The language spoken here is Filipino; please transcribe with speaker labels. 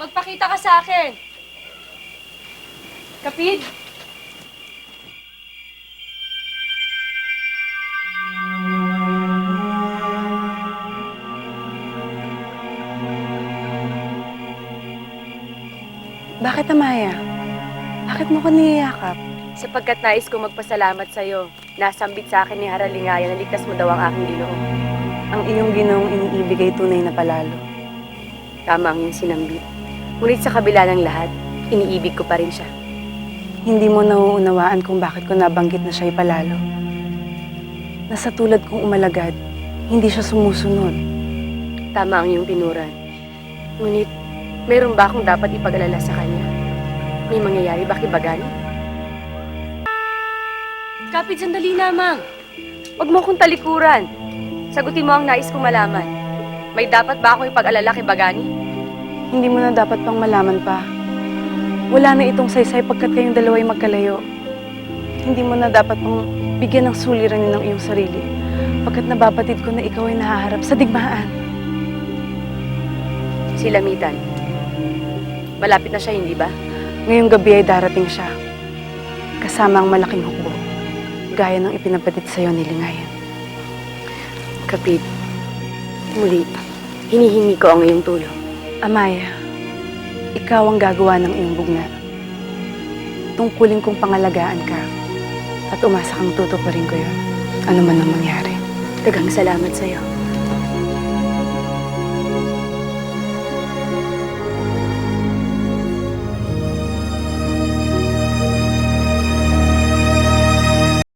Speaker 1: Magpakita ka sa akin. Kapid?
Speaker 2: Bakit, Amaya? Bakit mo ko niyayakap?
Speaker 1: Sapagkat nais ko magpasalamat sa'yo. Nasambit sa akin ni Haralingaya na ligtas mo daw ang aking ginoo.
Speaker 2: Ang iyong ginoong iniibig ay tunay na palalo.
Speaker 1: Tama ang iyong sinambit. Ngunit sa kabila ng lahat, iniibig ko pa rin siya.
Speaker 2: Hindi mo nauunawaan kung bakit ko nabanggit na siya'y palalo. Nasa tulad kong umalagad, hindi siya sumusunod.
Speaker 1: Tama ang iyong pinuran. Ngunit, meron ba akong dapat ipag-alala sa kanya? May mangyayari ba kay Bagani? Kapit, sandali lamang. Huwag mo akong talikuran. Sagutin mo ang nais kong malaman. May dapat ba akong ipag-alala kay Bagani?
Speaker 2: Hindi mo na dapat pang malaman pa. Wala na itong saysay pagkat kayong dalawa'y magkalayo. Hindi mo na dapat pang bigyan ng suliranin ng iyong sarili pagkat nababatid ko na ikaw ay nahaharap sa digmaan.
Speaker 1: Si Lamitan. Malapit na siya, hindi ba?
Speaker 2: Ngayong gabi ay darating siya. Kasama ang malaking hukbo. Gaya ng ipinabatid sa'yo ni Lingayan.
Speaker 1: Kapit, muli, hinihingi ko ang iyong tulong.
Speaker 2: Amaya, ikaw ang gagawa ng iyong bugna. Tungkulin kong pangalagaan ka at umasa kang tutuparin ko yun. Ano man ang mangyari.
Speaker 1: Dagang salamat sa'yo.